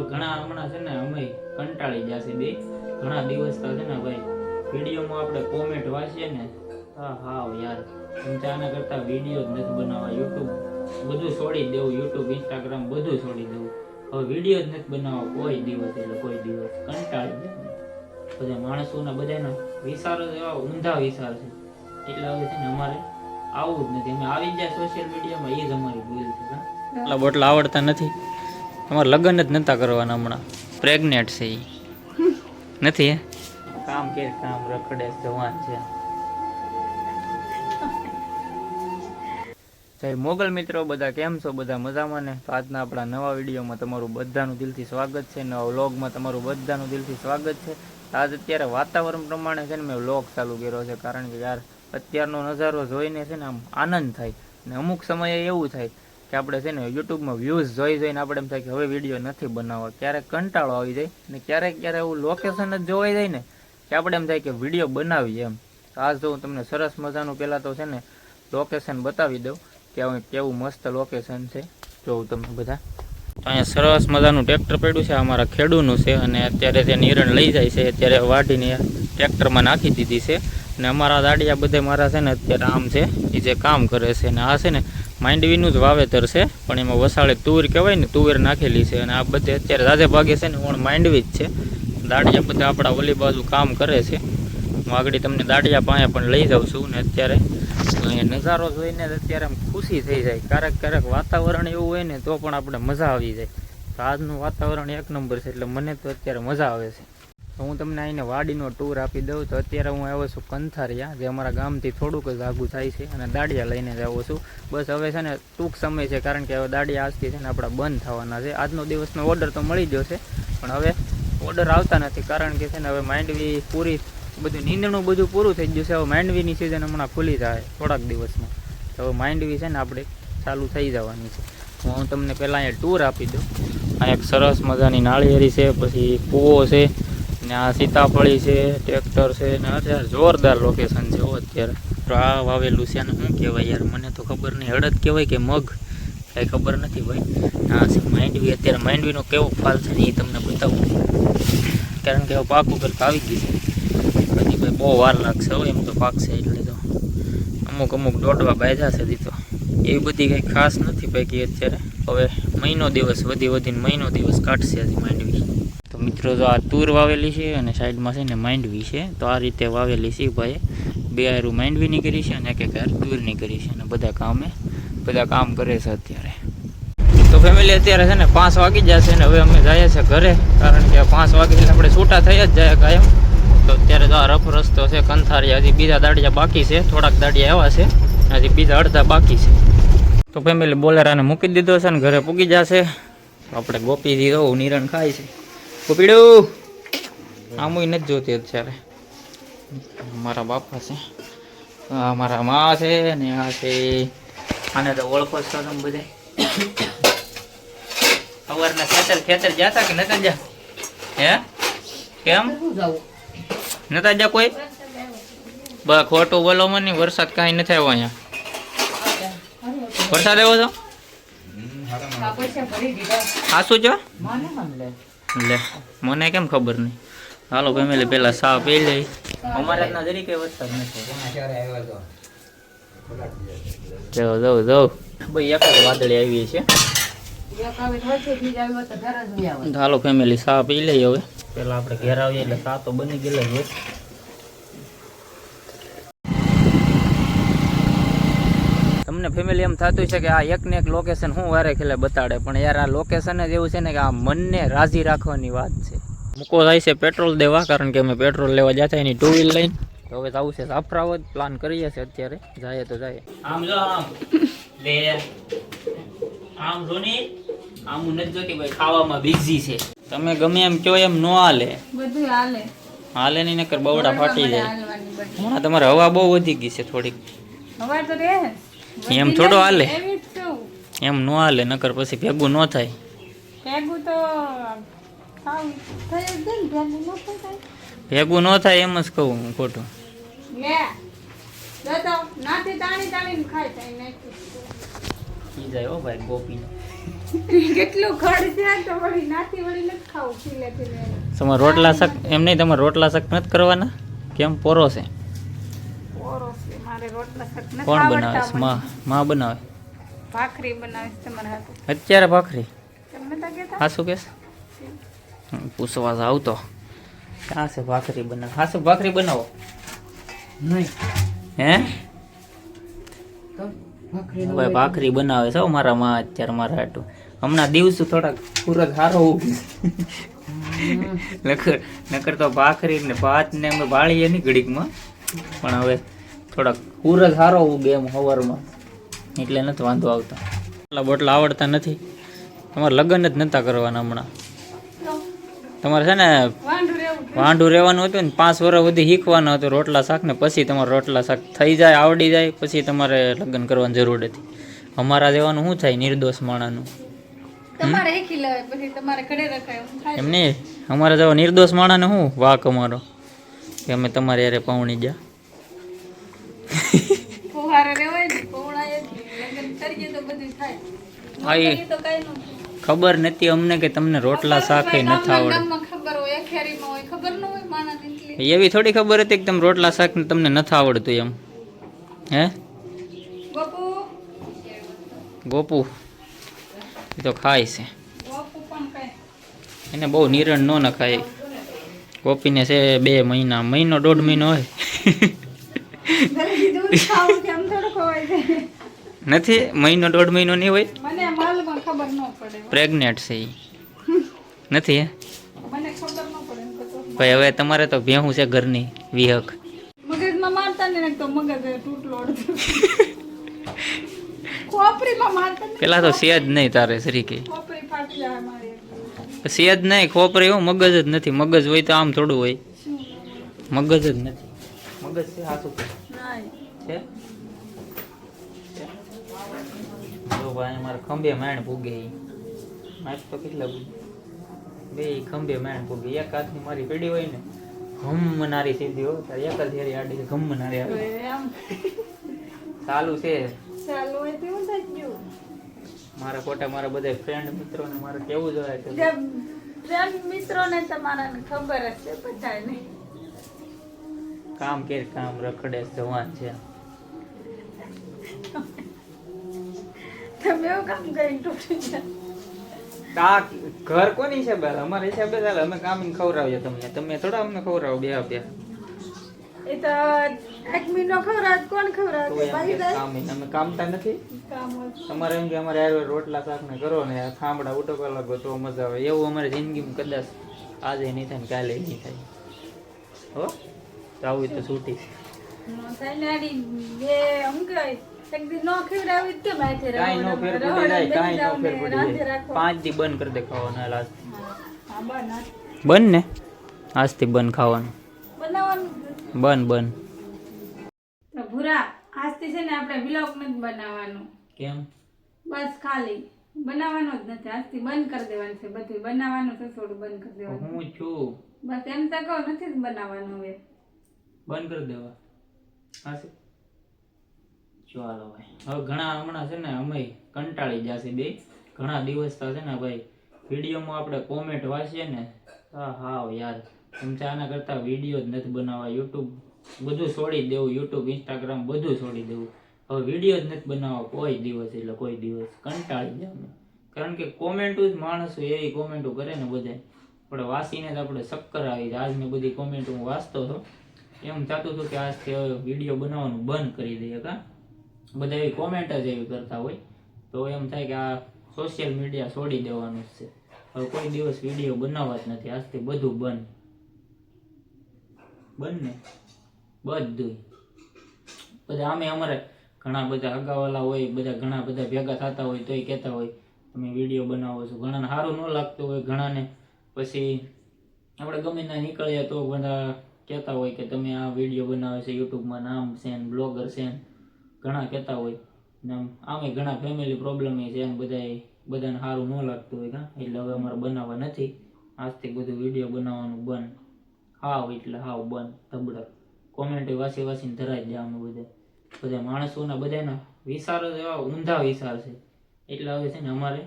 ઘણા હમણાં છે ને અમે કંટાળી જશે બે ઘણા દિવસ તો છે ને ભાઈ, વિડીયોમાં આપણે કોમેન્ટ વાંચીએ ને, હા હા યાર આના કરતા વીડિયો જ નથી બનાવવા યુટ્યુબ બધું છોડી દેવું યુટ્યુબ ઇન્સ્ટાગ્રામ બધું છોડી દેવું. હવે વીડિયો જ નથી બનાવવા કોઈ દિવસ એટલે કોઈ દિવસ. કંટાળી જાય બધા માણસોના બધાના વિચારો એવા ઊંધા વિચાર છે. એટલે હવે છે ને અમારે આવું જ નથી. અમે આવી જાય સોશિયલ મીડિયામાં એ જ અમારી ભૂલ છે એટલા બોટલા આવડતા નથી. અમારે લગ્ન જ નતા કરવાના હમણાં. પ્રેગ્નેન્ટ છે એ નથી હે? કામ કે કામ રખડે જવાન છે. જય મોગલ મિત્રો બધા કેમ છો? બધા મજામાં ને? તો આજના આપણા નવા વિડીયોમાં તમારું બધાનું દિલથી સ્વાગત છે. નવા વ્લોગમાં તમારું બધાનું દિલથી સ્વાગત છે. આજ અત્યારે વાતાવરણ પ્રમાણે છે ને મેં વ્લોગ ચાલુ કર્યો છે. કારણ કે યાર, અત્યારનો નજારો જોઈને છે ને આમ આનંદ થાય. ને અમુક સમયે એવું થાય કે આપણે છે ને યુટ્યુબમાં વ્યૂઝ જોઈ જોઈને આપણે એમ થાય કે હવે વીડિયો નથી બનાવવા. ક્યારેક કંટાળો આવી જાય ને ક્યારેક ક્યારેક એવું લોકેશન જ જોવાઈ જાય ને કે આપણે એમ થાય કે વીડિયો બનાવીએ એમ. આજ જો હું તમને સરસ મજાનું પહેલાં તો છે ને લોકેશન બતાવી દઉં કે હવે કેવું મસ્ત લોકેશન છે. જોઉં તમે બધા. તો અહીંયા સરસ મજાનું ટ્રેક્ટર પડ્યું છે, અમારા ખેડૂનું છે અને અત્યારે તે નિરણ લઈ જાય છે, અત્યારે વાઢીને ટ્રેક્ટરમાં નાખી દીધી છે. અને અમારા દાડિયા બધે મારા છે ને અત્યારે આમ છે એ જે કામ કરે છે ને આ છે ને માંડવીનું જ વાવેતર છે, પણ એમાં વસાળે તુવેર કહેવાય ને તુવેર નાખેલી છે અને આ બધે અત્યારે રાજે ભાગે છે ને ઓણ માંડવી જ છે. દાડિયા બધા આપણા ઓલી બાજુ કામ કરે છે. હું આગળ તમને દાડિયા પાસે પણ લઈ જાઉં છું ને અત્યારે. નજારો જોઈને અત્યારે આમ ખુશી થઈ જાય. ક્યારેક ક્યારેક વાતાવરણ એવું હોય ને તો પણ આપણે મજા આવી જાય. તો આજનું વાતાવરણ એક નંબર છે, એટલે મને તો અત્યારે મજા આવે છે. હું તમને અહીંને વાડીનો ટૂર આપી દઉં. તો અત્યારે હું આવ્યો છું કંથારિયા, જે અમારા ગામથી થોડુંક જ આગું થાય છે અને દાડિયા લઈને જ આવું છું. બસ હવે છે ને ટૂંક સમય છે, કારણ કે હવે દાડિયા આજથી છે ને આપણા બંધ થવાના છે. આજનો દિવસનો ઓર્ડર તો મળી ગયો છે, પણ હવે ઓર્ડર આવતા નથી, કારણ કે છે ને હવે માંડવી પૂરી, બધું નીંદણું બધું પૂરું થઈ ગયું છે. હવે માંડવીની સિઝન હમણાં ખુલી જાય થોડાક દિવસમાં. તો હવે માંડવી છે ને આપણે ચાલુ થઈ જવાની છે. હું તમને પહેલાં અહીંયા ટૂર આપી દઉં. આ એક સરસ મજાની નાળિયેરી છે, પછી કૂવો છે ને આ સીતાફળી છે, ટ્રેક્ટર છે ને અત્યારે જોરદાર લોકેશન છે હો અત્યારે. તો આ વાવેલું છે ને શું કહેવાય યાર, મને તો ખબર નહીં. હળદ કહેવાય કે મગ? કાંઈ ખબર નથી ભાઈ. આ છે, માંડવી. અત્યારે માંડવીનો કેવો ફાલ છે ને એ તમને બતાવું. કારણ કે હવે પાક ઉપર આવી ગઈ છે. હજી ભાઈ બહુ વાર લાગશે હો એમ તો પાક છે એટલે તો. અમુક અમુક દોડવા બાંધ્યા છે તો. એવી બધી કંઈ ખાસ નથી પૈકી અત્યારે. હવે મહિનો દિવસ, વધી વધીને મહિનો દિવસ કાઢશે હજી માંડવી. મિત્રો તો આ તુર વાવેલી છે અને સાઈડમાં છે ને માંડવી છે, તો આ રીતે વાવેલી છે ભાઈ. બે હારું માંડવીની કરી છે અને એક એક હાર તુરની કરી છે અને બધા કામે, બધા કામ કરે છે અત્યારે. તો ફેમિલી અત્યારે છે ને પાંચ વાગી જશે ને હવે અમે જઈએ છીએ ઘરે, કારણ કે પાંચ વાગે આપણે છૂટા થઈ જ જાય કાયમ. તો અત્યારે તો આ રફ રસ્તો છે કંથારિયા હજી બીજા દાડિયા બાકી છે, થોડાક દાડિયા એવા છે, હજી બીજા અડધા બાકી છે. તો ફેમિલી બોલેરાને મૂકી દીધો છે ને ઘરે પૂગી જશે. આપણે ગોપી દીધો નિરણ ખાય છે. ગોપીડું એને નથી જોતી અત્યારે. મારા બાપા છે. આ મારા મા છે ને આ છે. આને તો ઓળખો જ છો તમે બધે સવારના ખેતર ખેતર જતા કે નતા જા હે? કેમ? નતા જા કોઈ? બસ ખોટું બોલો મને વરસાદ કાંઈ નથી આવ્યો અહીંયા. વરસાદ આવ્યો છો આ શું છો? લે, મને કેમ ખબર નહીં? હાલો ફેમિલી પેલા સા પી લઈ અમારે ના જરી વરસાદ નથી. જાઓ જાઓ જાઓ ભાઈ, એક જ વાદળી આવી છે. હાલો ફેમિલી સા પી લઈ હવે. પેલા આપણે ઘેર આવીએ એટલે સા તો બની ગયેલા જ હોય. તમને ફેમિલી એમ થતું છે કે આ એક ને એક લોકેશન હું વારે ખેલે બતાડે. પણ યાર આ લોકેશન જ એવું છે ને કે આ મનને રાજી રાખવાની વાત છે. મૂકો થાય છે પેટ્રોલ દેવા કારણ કે અમે પેટ્રોલ લેવા જતા એની ટુ વ્હીલ લઈને તો હવે જવું છે સાફરાવત પ્લાન કરીએ છે અત્યારે. જાય તો જાય આમ જો આમ. લે આમ જો ની. આમ નથી જોતી ભાઈ ખાવામાં બિઝી છે. તમે ગમે એમ કયો એમ નો હાલે. બધું હાલે. હાલે નહીં નકર બવડા ફાટી જાય. હમણાં તમારે હવા બહુ વધી ગઈ છે થોડીક. હવા તો રહે એમ થોડો હાલે. એમ નો હાલે નકર પછી ભેગું ન થાય. ભેગું તો ભેગું ન થાય એમ જ કહું હું ખોટું. તમારે રોટલા શક એમ નહીં તમારે રોટલા શક નથી કરવાના? કેમ પોરો છે? છે રોટલા શાક નથી કોણ બનાવે. માં માં બનાવે? ભાખરી બનાવીશ તમારા હાથે. અત્યારે ભાખરી? તમે તો કહેતા? હા શું કેસ પૂછવા જાવ તો. ક્યાં છે ભાખરી બનાવ હા શું ભાખરી બનાવો? નહીં. હે? તો ભાખરી હવે ભાખરી બનાવે છે મારા માં અત્યારે મારા હાટું. હમણાં દિવસો થોડાક પૂરક સારો નકર નકર તો ભાખરી ને ભાત ને અમે બાળીએ નહીં ઘડીકમાં. પણ હવે થોડાક પૂરજ સારો ઉગે એમ સવારમાં એટલે નથી વાંધો આવતો. એટલા બોટલા આવડતા નથી. તમારે લગ્ન જ નતા કરવાના હમણાં. તમારે છે ને વાંઢું રહેવાનું હતું ને પાંચ વર્ષ સુધી શીખવાનું હતું રોટલા શાક ને પછી તમારે રોટલા શાક થઈ જાય આવડી જાય પછી તમારે લગ્ન કરવાની જરૂર હતી. અમારા જેવાનું શું થાય નિર્દોષ માણાનું નહીં. અમારા જેવા નિર્દોષ માણાને શું વાક અમારો? કે અમે તમારે યારે પાવણી ગયા. ખબર નથી અમને કે તમને રોટલા શાક નથી આવડે એવી થોડી ખબર હતી કે તમે રોટલા શાક તમને નથી આવડતું એમ. હે? ગોપુ? એ તો ખાય છે. એને બહુ નિરણ ન નખાય. ગોપીને છે બે મહિના મહિનો દોઢ મહિનો હોય. નથી મહિનો દોઢ મહિનો નહીં હોય? મને માલમાં ખબર ન પડે. પ્રેગ્નેન્ટ છે એ નથી હે? મને ખબર ન પડે એમ તો તો. ભાઈ હવે તમારે તો ભેહું છે ઘરની વિહક. મગજમાં મારતા ને તો મગજ તૂટલો ખોપરીમાં મારતા પેલા તો સેજ નહીં તારે સરીકે ખોપરી ફાટી જાય મારી સેજ નહીં ખોપરે હું મગજ જ નથી. મગજ હોય તો આમ થોડું હોય. મગજ જ નથી. મગજ છે હાસું છે? તો ભાઈ મારે ખંભે માણ ભૂગે. મારે તો કેટલા બે ખંભે માણ પૂગે. એક હાથની મારી પીડી હોય ને ઘમ સીધી હો. તારે એક જ હેરી આડી ઘમ આવે. ચાલુ છે. ચાલુ હોય તેવું થઈ ગયું. મારા ખોટા મારા બધા ફ્રેન્ડ મિત્રોને મારે કેવું જોઈએ કે જે મિત્રોને તમારાને ખબર જ છે બધાને. કામ કેર કામ રખડે જવાન છે. તમે એવું કામ કરી તૂટી જાય આ ઘર કોની હિસાબે બેલ અમારે હિસાબે જ અમે કામ ખવડાવીએ તમને. તમે થોડા અમને ખવડાવો બે બે એ તો એક મહિનો ખવડાવ કોણ ખવડાવે કામ અમે કામતા નથી. તમારે એમ કે અમારે હારે રોટલા શાક ને કરો ને ખાંભડા ઉટો લાગો તો મજા આવે. એવું અમારે જિંદગીમાં કદાચ આજે નહીં થાય ને કાલે નહીં થાય. હો? તો આવું તો છૂટી. બે કહેવાય, એક દી નો ખવડાવી તો કેમ હાથે નો ફેર પડી જાય કાંઈ નો ફેર પડી જાય. પાંચ દી બંધ કરી દે ખાવાના લાસ્ટ. બંધ ને? આજથી બંધ ખાવાનું. બનાવવાનું? બંધ બંધ ભૂરા આજથી છે ને આપણે વ્લોગ નથી બનાવવાનું. કેમ? બસ ખાલી. બનાવવાનું જ નથી આજથી બંધ કરી દેવાનું છે બધું. બનાવવાનું છે થોડું બંધ કરી દેવાનું. હું છું? બસ એમ તો કહું નથી જ બનાવવાનું હવે. બંધ કરી દેવા. હા ચાલો ભાઈ હવે ઘણા હમણાં છે ને અમે કંટાળી જશે બે. ઘણા દિવસ થશે ને ભાઈ, વિડીયોમાં આપણે કોમેન્ટ વાંચીએ ને, હા હા યાર. છે આના કરતાં વીડિયો જ નથી બનાવવા. યુટ્યુબ બધું છોડી દેવું. યુટ્યુબ ઇન્સ્ટાગ્રામ બધું છોડી દેવું. હવે વીડિયો જ નથી બનાવવા કોઈ દિવસ, એટલે કોઈ દિવસ. કંટાળી જાય અમે. કારણ કે કોમેન્ટો જ માણસો એવી કોમેન્ટો કરે ને બધા આપણે વાંચીને જ આપણે ચક્કર આવી જાય. આજની બધી કોમેન્ટો હું વાંચતો હતો. એમ થતું હતું કે આજથી હવે વીડિયો બનાવવાનું બંધ કરી દઈએ કા? બધા એવી કોમેન્ટ જ એવી કરતા હોય. તો એમ થાય કે આ સોશિયલ મીડિયા છોડી દેવાનું છે. હવે કોઈ દિવસ વીડિયો બનાવવા જ નથી. આજથી બધું બંધ. બંધ ને? બધું બધા આમે અમારે ઘણા બધા અગાવાલા હોય, બધા ઘણા બધા ભેગા થતા હોય, તોય કહેતા હોય, તમે વીડિયો બનાવો છો. ઘણાને સારું ન લાગતું હોય, ઘણાને પછી આપણે ગમે ના નીકળીએ તો બધા કહેતા હોય કે તમે આ વીડિયો બનાવે છે યુટ્યુબમાં નામ છે ને બ્લોગર છે ને. ઘણા કહેતા હોય. ને આમ આમે ઘણા ફેમિલી પ્રોબ્લેમ છે ને બધા બધાને સારું ન લાગતું હોય કાં? એટલે હવે અમારે બનાવવા નથી. આજથી બધું વીડિયો બનાવવાનું બંધ. હાવ એટલે હાવ બંધ ધબડક કોમેન્ટ વાસી વાસીને ધરાઈ જાય અમે બધા. બધા માણસોના બધાના વિચારો એવા ઊંધા વિચાર છે. એટલે હવે છે ને અમારે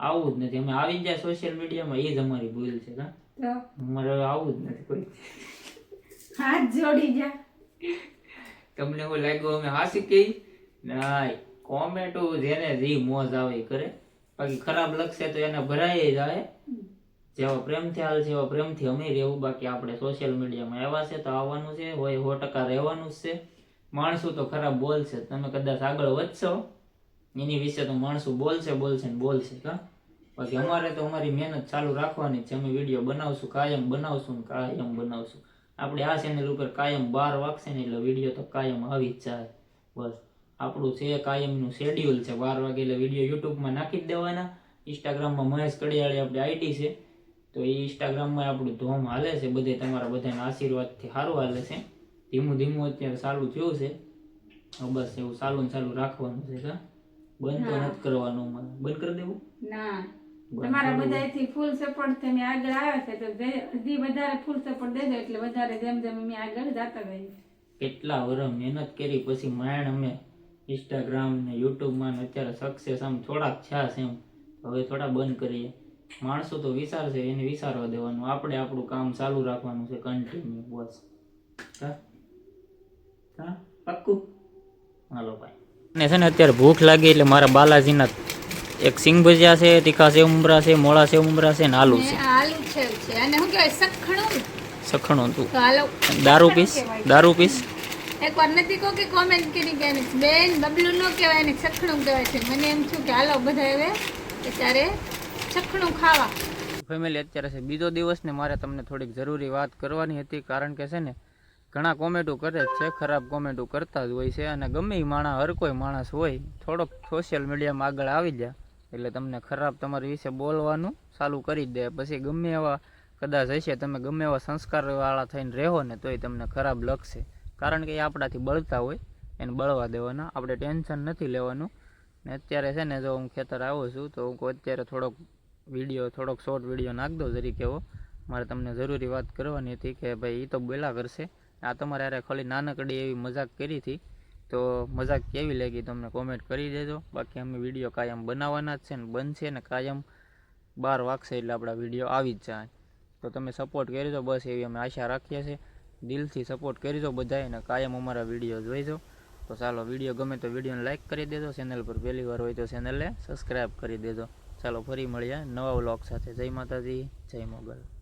આવું જ નથી. અમે આવી જાય સોશિયલ મીડિયામાં એ જ અમારી ભૂલ છે કાં? અમારે હવે આવું જ નથી કોઈ. હાથ જોડી જા. તમને એવું લાગ્યું અમે હાસી કહી ના કોમેન્ટો જેને જે મોજ આવે એ કરે. બાકી ખરાબ લખશે તો એને ભરાઈ જાય જેવા પ્રેમથી હાલ છે એવા પ્રેમથી અમે રહેવું. બાકી આપણે સોશિયલ મીડિયામાં આવ્યા છે તો આવવાનું છે. હોય સો ટકા રહેવાનું જ છે. માણસો તો ખરાબ બોલશે તમે કદાચ આગળ વધશો, એની વિશે તો માણસો બોલશે બોલશે ને બોલશે, કા? બાકી અમારે તો અમારી મહેનત ચાલુ રાખવાની છે. અમે વીડિયો બનાવશું, કાયમ બનાવશું કાયમ બનાવશું. આપણે આ ચેનલ ઉપર કાયમ બાર વાગશે ને એટલે વીડિયો તો કાયમ આવી જ જાય. બસ. આપણું છે કાયમનું શેડ્યુલ છે. બાર વાગે એટલે વીડિયો યુટ્યુબમાં નાખી જ દેવાના. ઇન્સ્ટાગ્રામમાં મહેશ કડિયાળી આપણી આઈડી છે. તો એ ઇન્સ્ટાગ્રામમાં આપણું ધોમ હાલે છે. બધે તમારા બધાના આશીર્વાદથી સારું હાલે છે. ધીમું ધીમું અત્યારે સારું થયું છે. બસ એવું સારું ને સારું રાખવાનું છે બંધ તો નથી કરવાનું બંધ કરી દેવું? ના. તમારા. બધાથી ફૂલ સપોર્ટ તમે આગળ આવ્યા છે તો જે- હજી વધારે ફૂલ સપોર્ટ દેજો એટલે વધારે જેમ જેમ અમે આગળ જતા રહીએ. કેટલા વર્ષ મહેનત કરી પછી માયણ અમે ઇન્સ્ટાગ્રામ ને યુટ્યુબમાં ને અત્યારે સક્સેસ આમ થોડાક થયા છે એમ. હવે થોડા બંધ કરીએ. માણસો તો વિચારશે એને વિચારવા દેવાનું. આપણે આપણું કામ ચાલુ રાખવાનું છે કન્ટિન્યુ બસ. હા? હા? પાક્કું? હાલો ભાઈ. ને છે ને અત્યારે ભૂખ લાગી એટલે મારા બાલાજીના એક સિંગ ભજીયા છે તીખા સેવ ઉમરા છે મોળા સેવ ઉમરા છે ને આલુ છે. આલુ છે અને શું કહેવાય? સખણું. સખણું તું દારૂ પીસ? દારૂ પીસ? એકવાર નથી કહો કે કોમેન્ટ કરી એને બેન બબલું ન કહેવાય ને સખણું કહેવાય છે. મને એમ છું કે હાલો બધા હવે અત્યારે સખણું ખાવા. ફેમિલી અત્યારે છે બીજો દિવસ ને મારે તમને થોડીક જરૂરી વાત કરવાની હતી કારણ કે છે ને ઘણા કોમેન્ટો કરે જ છે ખરાબ કોમેન્ટો કરતા જ હોય છે. અને ગમે એ માણસ હર કોઈ માણસ હોય થોડોક સોશિયલ મીડિયામાં આગળ આવી જાય. એટલે તમને ખરાબ તમારી વિશે બોલવાનું ચાલુ કરી દે. પછી ગમે એવા કદાચ હશે, તમે ગમે એવા સંસ્કારવાળા થઈને રહો ને, તોય તમને ખરાબ લખશે કારણ કે એ આપણાથી બળતા હોય, એને બળવા દેવાના. આપણે ટેન્શન નથી લેવાનું. ને અત્યારે છે ને, જો હું ખેતર આવું છું, તો હું અત્યારે થોડોક વીડિયો, થોડોક શોર્ટ વીડિયો નાખ દો જરી કેવો મારે તમને જરૂરી વાત કરવાની હતી કે ભાઈ એ તો બોલા કરશે. આ તમારે યારે ખાલી નાનકડી એવી મજાક કરી હતી. તો મજાક કેવી લાગી તમને કોમેન્ટ કરી દેજો. બાકી અમે વીડિયો કાયમ બનાવવાના જ છે ને બનશે ને કાયમ બાર વાગશે એટલે આપણા વીડિયો આવી જ જાય. તો તમે સપોર્ટ કરજો, બસ એવી અમે આશા રાખીએ છીએ. દિલથી સપોર્ટ કરજો બધાએ ને કાયમ અમારા વીડિયો જોઈજો. તો ચાલો વીડિયો ગમે તો વિડીયોને લાઇક કરી દેજો. ચેનલ પર પહેલી વાર હોય તો ચેનલને સબસ્ક્રાઈબ કરી દેજો. ચાલો ફરી મળીએ નવા વ્લોગ સાથે. જય માતાજી, જય મોગલ.